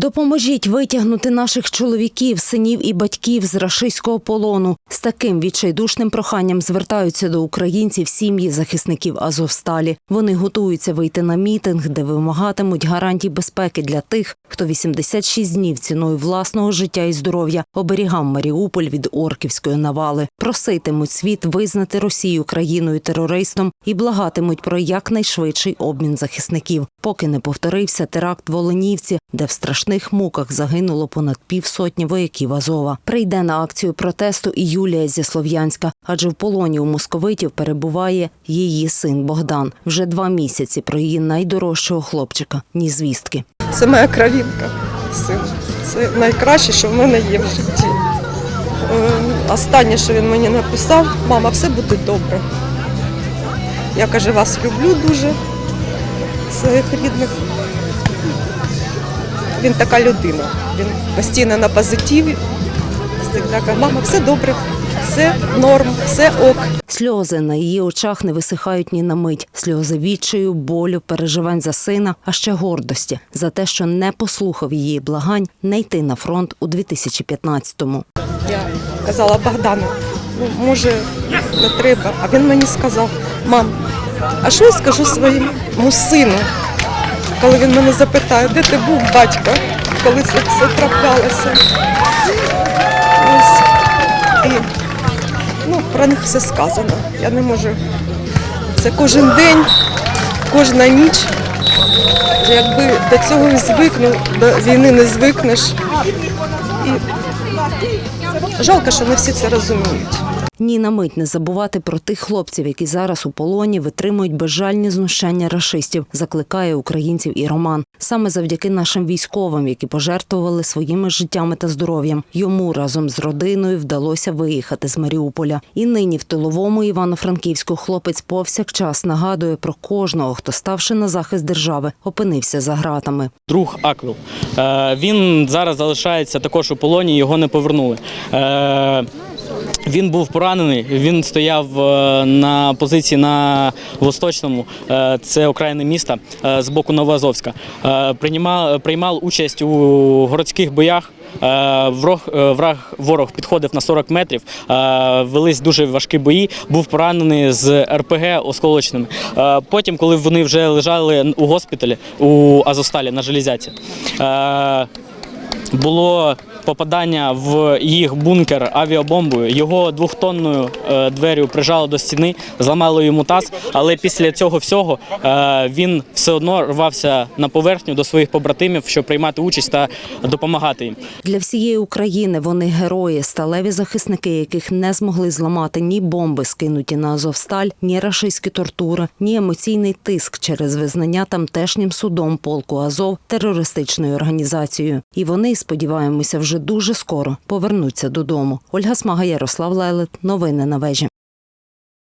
Допоможіть витягнути наших чоловіків, синів і батьків з рашистського полону. З таким відчайдушним проханням звертаються до українців сім'ї захисників Азовсталі. Вони готуються вийти на мітинг, де вимагатимуть гарантій безпеки для тих, хто 86 днів ціною власного життя і здоров'я оберігав Маріуполь від орківської навали. Проситимуть світ визнати Росію країною терористом і благатимуть про якнайшвидший обмін захисників, поки не повторився теракт в Оленівці, де в страшних муках загинуло понад півсотні вояків Азова. Прийде на акцію протесту і Юлія зі Слов'янська, адже в полоні у московитів перебуває її син Богдан. Вже два місяці про її найдорожчого хлопчика, ні звістки. Це моя кровінка, син. Це найкраще, що в мене є в житті. Е, Останнє, що він мені написав, мама, все буде добре. Я каже, вас люблю дуже, своїх рідних. Він така людина. Він постійно на позитиві. Каже, мама, все добре, все норм, все ок. Сльози на її очах не висихають ні на мить. Сльози відчаю, болю, переживань за сина, а ще гордості за те, що не послухав її благань не йти на фронт у 2015-му. Казала Богдану, ну може не треба. А він мені сказав, мам, а що я скажу своєму сину, коли він мене запитає, де ти був, батько, коли це все траплялося. І ну, про них все сказано. Я не можу. Це кожен день, кожна ніч. Якби до цього і звикнув, до війни не звикнеш. І Жалко, що не всі це розуміють. Ні на мить не забувати про тих хлопців, які зараз у полоні витримують безжальні знущання рашистів, закликає українців і Роман. Саме завдяки нашим військовим, які пожертвували своїми життями та здоров'ям. Йому разом з родиною вдалося виїхати з Маріуполя. І нині в тиловому Івано-Франківську хлопець повсякчас нагадує про кожного, хто ставши на захист держави, опинився за ґратами. друг Аквіл. Е, Він зараз залишається також у полоні, його не повернули. Він був поранений, він стояв е, на позиції на Восточному, е, це окраїни міста е, з боку Новоазовська. Приймав, приймав участь у городських боях. Е, враг, ворог підходив на 40 метрів, велись дуже важкі бої, був поранений з РПГ осколочними. Потім, коли вони вже лежали у госпіталі у Азовсталі на железяці, е, було попадання в їх бункер авіабомбою. Його двохтонною е, дверю прижало до стіни, зламало йому таз. Але після цього всього е, він все одно рвався на поверхню до своїх побратимів, щоб приймати участь та допомагати їм. Для всієї України вони герої, сталеві захисники, яких не змогли зламати ні бомби, скинуті на Азовсталь, ні рашистські тортури, ні емоційний тиск через визнання тамтешнім судом полку Азов терористичною організацією. І вони, сподіваємося, вже дуже скоро повернуться додому. Ольга Смага, Ярослав Лелет. Новини на вежі.